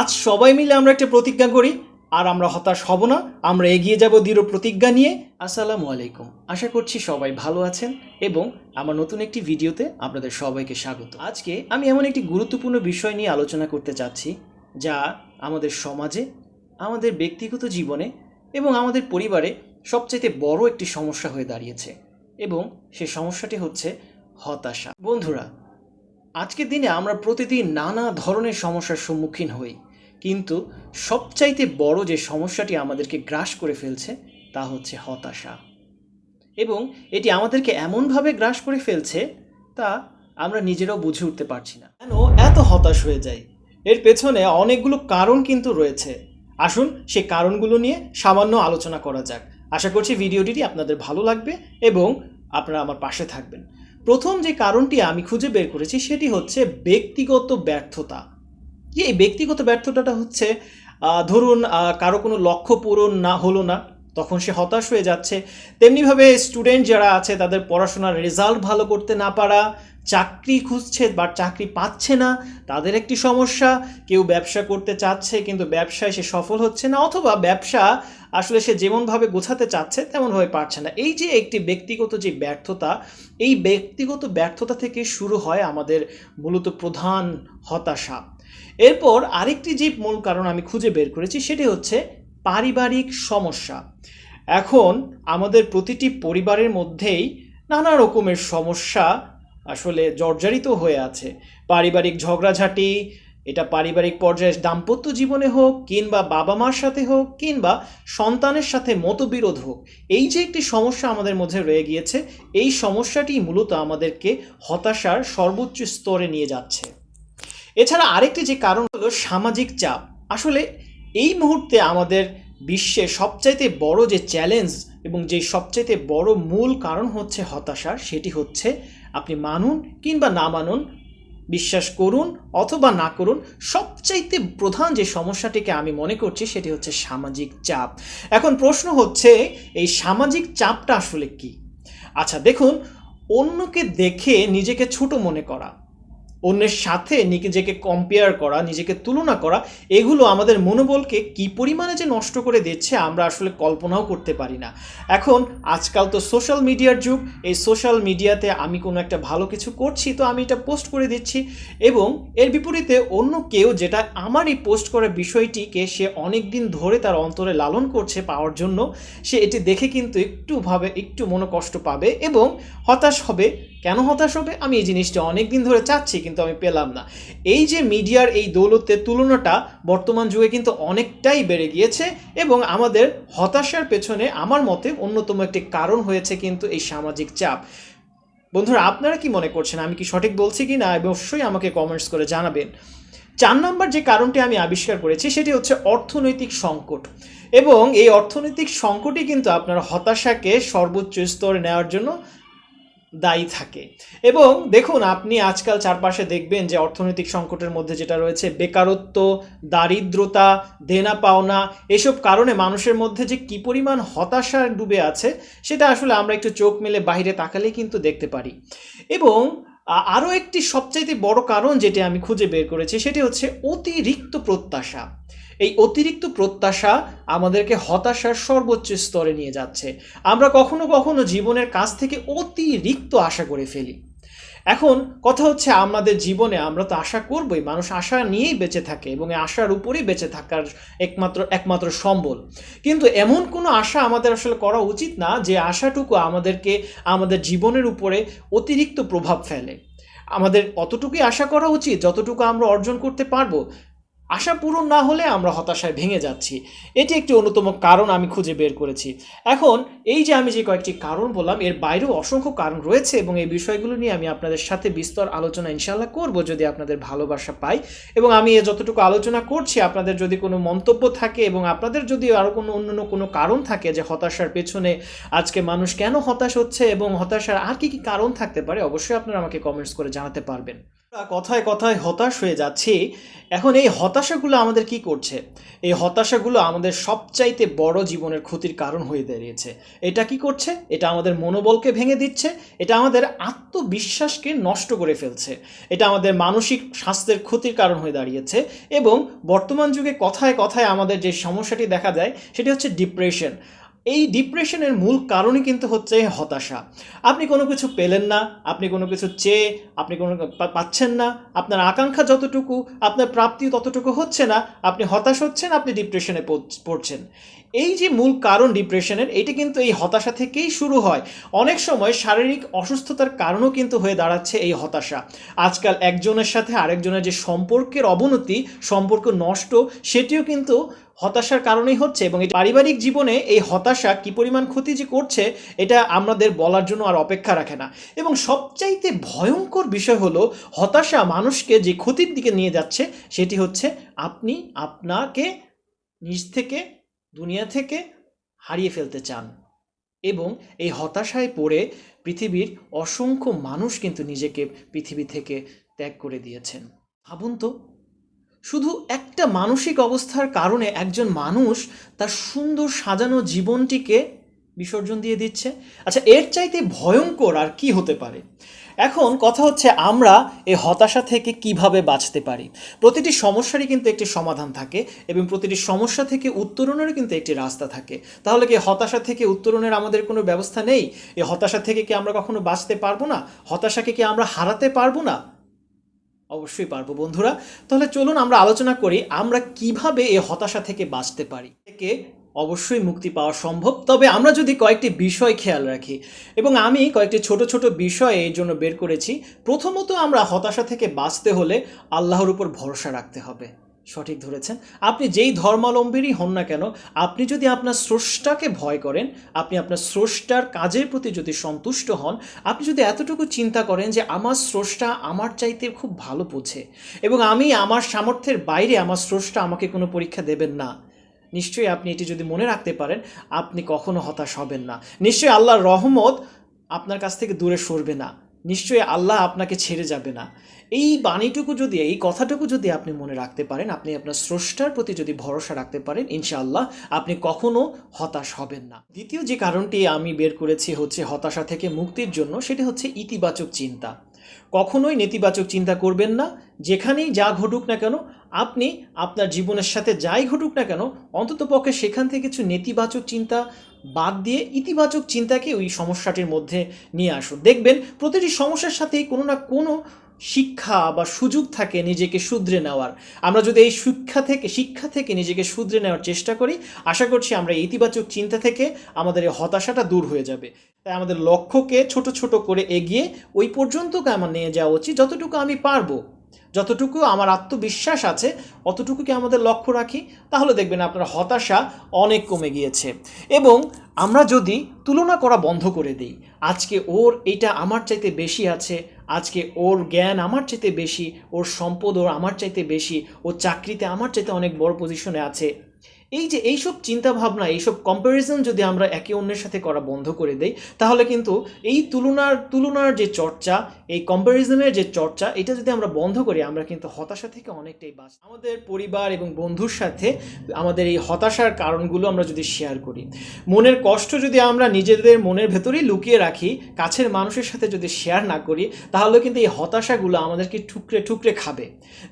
আজ সবাই মিলে আমরা একটা প্রতিজ্ঞা করি, আর আমরা হতাশ হব না। আমরা এগিয়ে যাব দৃঢ় প্রতিজ্ঞা নিয়ে। আসসালামু আলাইকুম। আশা করছি সবাই ভালো আছেন এবং আমার নতুন একটি ভিডিওতে আপনাদের সবাইকে স্বাগত। আজকে আমি এমন একটি গুরুত্বপূর্ণ বিষয় নিয়ে আলোচনা করতে চাচ্ছি, যা আমাদের সমাজে, আমাদের ব্যক্তিগত জীবনে এবং আমাদের পরিবারে সবচেয়ে বড় একটি সমস্যা হয়ে দাঁড়িয়েছে এবং সে সমস্যাটি হচ্ছে হতাশা। বন্ধুরা আজকের দিনে আমরা প্রতিদিন নানা ধরনের সমস্যার সম্মুখীন হই। কিন্তু সবচাইতে বড় যে সমস্যাটি আমাদেরকে গ্রাস করে ফেলছে, তা হচ্ছে হতাশা। এবং এটি আমাদেরকে এমনভাবে গ্রাস করে ফেলছে, তা আমরা নিজেরাও বুঝে উঠতে পারছি না। কেন এত হতাশ হয়ে যায় এর পেছনে অনেকগুলো কারণ কিন্তু রয়েছে। আসুন সেই কারণগুলো নিয়ে সামান্য আলোচনা করা যাক। আশা করছি ভিডিওটি আপনাদের ভালো লাগবে এবং আপনারা আমার পাশে থাকবেন। প্রথম যে কারণটি আমি খুঁজে বের করেছি সেটি হচ্ছে ব্যক্তিগত ব্যর্থতা। এই ব্যক্তিগত ব্যর্থতাটা হচ্ছে ধরুন কারও কোনো লক্ষ্য পূরণ না হলো না, তখন সে হতাশ হয়ে যাচ্ছে। তেমনিভাবে স্টুডেন্ট যারা আছে তাদের পড়াশোনার রেজাল্ট ভালো করতে না পারা চাকরি খুঁজছে বা চাকরি পাচ্ছে না, তাদের একটি সমস্যা। কেউ ব্যবসা করতে চাচ্ছে কিন্তু ব্যবসায় সে সফল হচ্ছে না অথবা ব্যবসা আসলে সে যেমনভাবে গোছাতে চাচ্ছে তেমনভাবে পারছে না। এই যে একটি ব্যক্তিগত যে ব্যর্থতা, এই ব্যক্তিগত ব্যর্থতা থেকে শুরু হয় আমাদের মূলত প্রধান হতাশা। এরপর আরেকটি যে মূল কারণ আমি খুঁজে বের করেছি সেটি হচ্ছে পারিবারিক সমস্যা। এখন আমাদের প্রতিটি পরিবারের মধ্যেই নানা রকমের সমস্যা আসলে জর্জরিত হয়ে আছে। পারিবারিক ঝগড়াঝাটি, এটা পারিবারিক পর্যায়ে দাম্পত্য জীবনে হোক, কিংবা বাবা মার সাথে হোক, কিংবা সন্তানের সাথে মতবিরোধ হোক, এই যে একটি সমস্যা আমাদের মধ্যে রয়ে গিয়েছে, এই সমস্যাটি মূলত আমাদেরকে হতাশার সর্বোচ্চ স্তরে নিয়ে যাচ্ছে। এছাড়া আরেকটি যে কারণ হলো সামাজিক চাপ। আসলে এই মুহূর্তে আমাদের বিশ্বে সবচাইতে বড় যে চ্যালেঞ্জ এবং যে সবচাইতে বড় মূল কারণ হচ্ছে হতাশার সেটি হচ্ছে আপনি মানুন কিংবা না মানুন, বিশ্বাস করুন অথবা না করুন, সবচাইতে প্রধান যে সমস্যাটিকে আমি মনে করছি সেটি হচ্ছে সামাজিক চাপ। এখন প্রশ্ন হচ্ছে, এই সামাজিক চাপটা আসলে কি? আচ্ছা দেখুন, অন্যকে দেখে নিজেকে ছোট মনে করা। অন্যের সাথে নিজেকে কম্পেয়ার করা, নিজেকে তুলনা করা, এগুলো আমাদের মনোবলকে কি পরিমাণে যে নষ্ট করে দিচ্ছে আমরা আসলে কল্পনাও করতে পারি না। এখন আজকাল তো সোশ্যাল মিডিয়ার যুগ, এই সোশ্যাল মিডিয়াতে আমি কোনো একটা ভালো কিছু করছি তো আমি এটা পোস্ট করে দিচ্ছি এবং এর বিপরীতে অন্য কেউ যেটা আমার এই পোস্ট করার বিষয়টিকে সে অনেক দিন ধরে তার অন্তরে লালন করছে পাওয়ার জন্য, সে এটি দেখে কিন্তু একটু ভাবে, একটু মনোকষ্ট পাবে এবং হতাশ হবে। কেন হতাশ হবে? আমি এই জিনিসটা অনেক দিন ধরে চাচ্ছি কিন্তু আমি পেলাম না। এই যে মিডিয়ার এই দৌলতের তুলনাটা বর্তমান যুগে কিন্তু অনেকটাই বেড়ে গিয়েছে এবং আমাদের হতাশার পেছনে আমার মতে অন্যতম একটি কারণ হয়েছে কিন্তু এই সামাজিক চাপ। বন্ধুরা, আপনারা কি মনে করছেন? আমি কি সঠিক বলছি কি না? অবশ্যই আমাকে কমেন্টস করে জানাবেন। চার নম্বর যে কারণটি আমি আবিষ্কার করেছি সেটি হচ্ছে অর্থনৈতিক সংকট। এবং এই অর্থনৈতিক সংকটই কিন্তু আপনার হতাশাকে সর্বোচ্চ স্তরে নেওয়ার জন্য দায়ী থাকে। এবং দেখুন, আপনি আজকাল চারপাশে দেখবেন যে অর্থনৈতিক সংকটের মধ্যে যেটা রয়েছে, বেকারত্ব, দারিদ্রতা দেনা পাওনা এসব কারণে মানুষের মধ্যে যে কি পরিমাণ হতাশা ডুবে আছে, সেটা আসলে আমরা একটু চোখ মেলে বাইরে তাকালেই কিন্তু দেখতে পারি। এবং আরও একটি সবচাইতে বড় কারণ যেটি আমি খুঁজে বের করেছি, সেটি হচ্ছে অতিরিক্ত প্রত্যাশা। এই অতিরিক্ত প্রত্যাশা আমাদেরকে হতাশার সর্বোচ্চ স্তরে নিয়ে যাচ্ছে। আমরা কখনো কখনো জীবনের কাছ থেকে অতিরিক্ত আশা করে ফেলি। এখন কথা হচ্ছে আমাদের জীবনে আমরা তো আশা করবই, মানুষ আশা নিয়েই বেঁচে থাকে এবং আশার উপরেই বেঁচে থাকার একমাত্র একমাত্র সম্বল। কিন্তু এমন কোনো আশা আমাদের আসলে করা উচিত না যে আশাটুকু আমাদেরকে আমাদের জীবনের উপরে অতিরিক্ত প্রভাব ফেলে। আমাদের অতটুকুই আশা করা উচিত, যতটুকু আমরা অর্জন করতে পারব আশা পূরণ না হলে আমরা হতাশায় ভেঙে যাচ্ছি। এটি একটি অন্যতম কারণ আমি খুঁজে বের করেছি। এখন, এই যে আমি যে কয়েকটি কারণ বললাম, এর বাইরেও অসংখ্য কারণ রয়েছে এবং এই বিষয়গুলো নিয়ে আমি আপনাদের সাথে বিস্তর আলোচনা ইনশাল্লাহ করব যদি আপনাদের ভালোবাসা পাই। এবং আমি এ যতটুকু আলোচনা করছি, আপনাদের যদি কোনো মন্তব্য থাকে এবং আপনাদের যদি আরও কোনো অন্য কোনো কারণ থাকে যে হতাশার পেছনে আজকে মানুষ কেন হতাশ হচ্ছে এবং হতাশার আর কি কি কারণ থাকতে পারে, অবশ্যই আপনারা আমাকে কমেন্টস করে জানাতে পারবেন। কথায় কথায় হতাশ হয়ে যাচ্ছি। এখন এই হতাশাগুলো আমাদের কি করছে? এই হতাশাগুলো আমাদের সবচাইতে বড় জীবনের ক্ষতির কারণ হয়ে দাঁড়িয়েছে। এটা কি করছে? এটা আমাদের মনোবলকে ভেঙে দিচ্ছে। এটা আমাদের আত্মবিশ্বাসকে নষ্ট করে ফেলছে। এটা আমাদের মানসিক স্বাস্থ্যের ক্ষতির কারণ হয়ে দাঁড়িয়েছে এবং বর্তমান যুগে কথায় কথায় আমাদের যে সমস্যাটি দেখা যায়, সেটি হচ্ছে ডিপ্রেশন এই ডিপ্রেশনের মূল কারণই কিন্তু হচ্ছে হতাশা। আপনি কোনো কিছু পেলেন না, আপনি কোনো কিছু চেয়ে, আপনি কোনো পাচ্ছেন না, আপনার আকাঙ্ক্ষা যতটুকু, আপনার প্রাপ্তি ততটুকু হচ্ছে না, আপনি হতাশ হচ্ছেন, আপনি ডিপ্রেশনে পড়- পড়ছেন। এই যে মূল কারণ ডিপ্রেশনের, এটি কিন্তু এই হতাশা থেকেই শুরু হয়। অনেক সময় শারীরিক অসুস্থতার কারণও কিন্তু হয়ে দাঁড়াচ্ছে এই হতাশা। আজকাল একজনের সাথে আরেকজনের যে সম্পর্কের অবনতি, সম্পর্ক নষ্ট, সেটিও কিন্তু হতাশার কারণেই হচ্ছে এবং এই পারিবারিক জীবনে এই হতাশা কি পরিমাণ ক্ষতি যে করছে, এটা আমাদের বলার জন্য আর অপেক্ষা রাখে না। এবং সবচাইতে ভয়ঙ্কর বিষয় হলো হতাশা মানুষকে যে ক্ষতির দিকে নিয়ে যাচ্ছে, সেটি হচ্ছে আপনি আপনাকে নিজ থেকে, দুনিয়া থেকে হারিয়ে ফেলতে চান। এবং এই হতাশায় পড়ে পৃথিবীর অসংখ্য মানুষ কিন্তু নিজেকে পৃথিবী থেকে ত্যাগ করে দিয়েছেন। ভাবুন তো শুধু একটা মানসিক অবস্থার কারণে একজন মানুষ তার সুন্দর সাজানো জীবনটিকে বিসর্জন দিয়ে দিচ্ছে। আচ্ছা এর চাইতে ভয়ঙ্কর আর কি হতে পারে? এখন কথা হচ্ছে আমরা এই হতাশা থেকে কীভাবে বাঁচতে পারি? প্রতিটি সমস্যারই কিন্তু একটি সমাধান থাকে এবং প্রতিটি সমস্যা থেকে উত্তরণেরও কিন্তু একটি রাস্তা থাকে। তাহলে কি হতাশা থেকে উত্তরণের আমাদের কোনো ব্যবস্থা নেই? এই হতাশা থেকে কি আমরা কখনো বাঁচতে পারব না? হতাশাকে কি আমরা হারাতে পারব না? অবশ্যই পারব বন্ধুরা। তাহলে চলুন আমরা আলোচনা করি, আমরা কীভাবে এই হতাশা থেকে বাঁচতে পারি? থেকে অবশ্যই মুক্তি পাওয়া সম্ভব। তবে আমরা যদি কয়েকটি বিষয় খেয়াল রাখি, এবং আমি কয়েকটি ছোট ছোট বিষয় এই জন্য বের করেছি, প্রথমত আমরা হতাশা থেকে বাঁচতে হলে আল্লাহর উপর ভরসা রাখতে হবে। সঠিক ধরেছেন। আপনি যেই ধর্মাবলম্বীরই হন না কেন, আপনি যদি আপনার স্রষ্টাকে ভয় করেন, আপনি আপনার স্রষ্টার কাজের প্রতি যদি সন্তুষ্ট হন, আপনি যদি এতটুকু চিন্তা করেন যে আমার স্রষ্টা আমার চাইতে খুব ভালো বোঝে এবং আমি আমার সামর্থ্যের বাইরে আমার স্রষ্টা আমাকে কোনো পরীক্ষা দেবেন না, নিশ্চয়ই আপনি এটি যদি মনে রাখতে পারেন, আপনি কখনো হতাশ হবেন না। নিশ্চয়ই আল্লাহর রহমত আপনার কাছ থেকে দূরে সরবে না। নিশ্চয়ই আল্লাহ আপনাকে ছেড়ে যাবে না। এই বাণীটুকু যদি, এই কথাটুকু যদি আপনি মনে রাখতে পারেন, আপনি আপনার স্রষ্টার প্রতি যদি ভরসা রাখতে পারেন, ইনশাআল্লাহ আপনি কখনো হতাশ হবেন না। দ্বিতীয় যে কারণটি আমি বের করেছি হচ্ছে হতাশা থেকে মুক্তির জন্য, সেটি হচ্ছে ইতিবাচক চিন্তা। কখনোই নেতিবাচক চিন্তা করবেন না। যেখানেই যা ঘটুক না কেন, আপনি আপনার জীবনের সাথে যাই ঘটুক না কেন অন্ততপক্ষে সেখান থেকে কিছু নেতিবাচক চিন্তা বাদ দিয়ে ইতিবাচক চিন্তাকে ওই সমস্যাটির মধ্যে নিয়ে আসুন। দেখবেন, প্রতিটি সমস্যার সাথেই কোনো না কোনো শিক্ষা বা সুযোগ থাকে নিজেকে শুধরে নেওয়ার। আমরা যদি এই শিক্ষা থেকে শিক্ষা থেকে নিজেকে শুধরে নেওয়ার চেষ্টা করি, আশা করছি আমরা ইতিবাচক চিন্তা থেকে আমাদের এই হতাশাটা দূর হয়ে যাবে। তাই আমাদের লক্ষ্যকে ছোট ছোট করে এগিয়ে ওই পর্যন্তকে আমার নিয়ে যাওয়া উচিত, যতটুকু আমি পারব। যতটুকু আমার আত্মবিশ্বাস আছে, অতটুকুকে আমাদের লক্ষ্য রাখি, তাহলে দেখবেন আপনার হতাশা অনেক কমে গিয়েছে। এবং আমরা যদি তুলনা করা বন্ধ করে দিই, আজকে ওর এটা আমার চাইতে বেশি আছে আজকে ওর জ্ঞান আমার চাইতে বেশি, ওর সম্পদ ওর আমার চাইতে বেশি, ওর চাকরিতে আমার চাইতে অনেক বড় পজিশনে আছে। এই যে এইসব চিন্তা ভাবনা এইসব কম্প্যারিজন যদি আমরা একে অন্যের সাথে করা বন্ধ করে দেই, তাহলে কিন্তু এই তুলনার তুলনার যে চর্চা, এই কম্প্যারিজনের যে চর্চা, এটা যদি আমরা বন্ধ করি, আমরা কিন্তু হতাশা থেকে অনেকটাই বাঁচ। আমাদের পরিবার এবং বন্ধুর সাথে আমাদের এই হতাশার কারণগুলো আমরা যদি শেয়ার করি, মনের কষ্ট যদি আমরা নিজেদের মনের ভেতরেই লুকিয়ে রাখি, কাছের মানুষের সাথে যদি শেয়ার না করি, তাহলে কিন্তু এই হতাশাগুলো আমাদেরকে ঠুকরে ঠুকরে খাবে।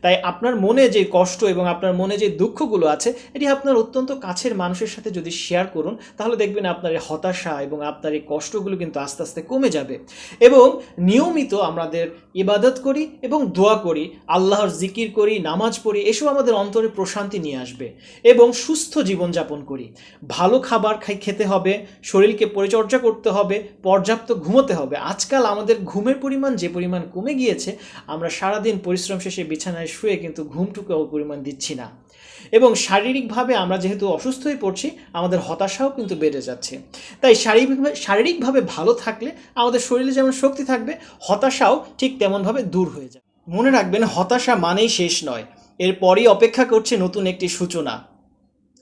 তাই আপনার মনে যে কষ্ট এবং আপনার মনে যে দুঃখগুলো আছে, এটি আপনার অত্যন্ত কাছের মানুষের সাথে যদি শেয়ার করুন, তাহলে দেখবেন আপনার হতাশা এবং আপনার এই কষ্টগুলো কিন্তু আস্তে আস্তে কমে যাবে। এবং নিয়মিত আমাদের ইবাদত করি এবং দোয়া করি, আল্লাহর জিকির করি, নামাজ পড়ি, এসব আমাদের অন্তরে প্রশান্তি নিয়ে আসবে এবং সুস্থ জীবনযাপন করি। ভালো খাবার খাই, খেতে হবে, শরীরকে পরিচর্যা করতে হবে, পর্যাপ্ত ঘুমোতে হবে। আজকাল আমাদের ঘুমের পরিমাণ যে পরিমাণ কমে গিয়েছে, আমরা সারাদিন পরিশ্রম শেষে বিছানায় শুয়ে কিন্তু ঘুমটুকু পরিমাণ দিচ্ছি না। এবং শারীরিকভাবে আমরা যেহেতু অসুস্থ হয়ে পড়ছি, আমাদের হতাশাও কিন্তু বেড়ে যাচ্ছে। তাই শারীরিকভাবে শারীরিকভাবে ভালো থাকলে আমাদের শরীরে যেমন শক্তি থাকবে, হতাশাও ঠিক তেমনভাবে দূর হয়ে যাবে। মনে রাখবেন, হতাশা মানেই শেষ নয়। এরপরই অপেক্ষা করছে নতুন একটি সূচনা।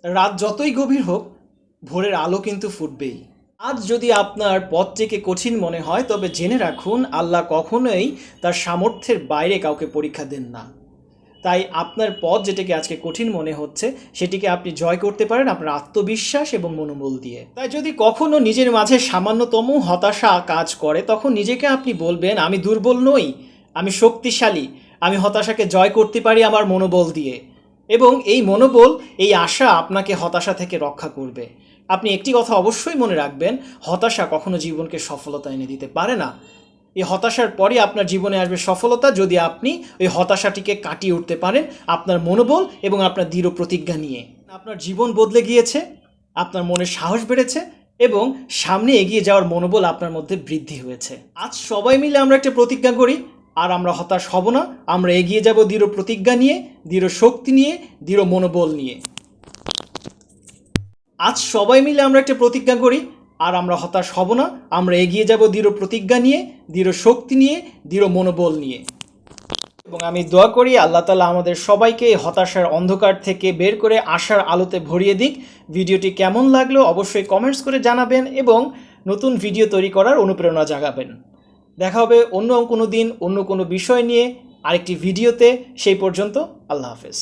রাত যতই গভীর হোক, ভোরের আলো কিন্তু ফুটবেই। আজ যদি আপনার পথটিকে কঠিন মনে হয়, তবে জেনে রাখুন, আল্লাহ কখনোই তার সামর্থ্যের বাইরে কাউকে পরীক্ষা দেন না। তাই আপনার পথ যেটাকে আজকে কঠিন মনে হচ্ছে, সেটিকে আপনি জয় করতে পারেন আপনার আত্মবিশ্বাস এবং মনোবল দিয়ে। তাই যদি কখনো নিজের মাঝে সামান্যতম হতাশা কাজ করে, তখন নিজেকে আপনি বলবেন, আমি দুর্বল নই, আমি শক্তিশালী, আমি হতাশাকে জয় করতে পারি আমার মনোবল দিয়ে। এবং এই মনোবল, এই আশা আপনাকে হতাশা থেকে রক্ষা করবে। আপনি একটি কথা অবশ্যই মনে রাখবেন, হতাশা কখনো জীবনকে সফলতা এনে দিতে পারে না। এই হতাশার পরে আপনার জীবনে আসবে সফলতা যদি আপনি ওই হতাশাটিকে কাটিয়ে উঠতে পারেন আপনার মনোবল এবং আপনার দৃঢ় প্রতিজ্ঞা নিয়ে। আপনার জীবন বদলে গিয়েছে, আপনার মনে সাহস বেড়েছে এবং সামনে এগিয়ে যাওয়ার মনোবল আপনার মধ্যে বৃদ্ধি হয়েছে। আজ সবাই মিলে আমরা একটা প্রতিজ্ঞা করি, আর আমরা হতাশ হব না। আমরা এগিয়ে যাব দৃঢ় প্রতিজ্ঞা নিয়ে, দৃঢ় শক্তি নিয়ে, দৃঢ় মনোবল নিয়ে। আজ সবাই মিলে আমরা একটা প্রতিজ্ঞা করি আর আমরা হতাশ হব না, আমরা এগিয়ে যাব দৃঢ় প্রতিজ্ঞা নিয়ে, দৃঢ় শক্তি নিয়ে, দৃঢ় মনোবল নিয়ে। এবং আমি দোয়া করি আল্লাহ তালা আমাদের সবাইকে হতাশার অন্ধকার থেকে বের করে আশার আলোতে ভরিয়ে দিক। ভিডিওটি কেমন লাগল অবশ্যই কমেন্টস করে জানাবেন এবং নতুন ভিডিও তৈরি করার অনুপ্রেরণা জাগাবেন। দেখা হবে অন্য কোনো দিন, অন্য কোনো বিষয় নিয়ে, আরেকটি ভিডিওতে। সেই পর্যন্ত আল্লাহ হাফেজ।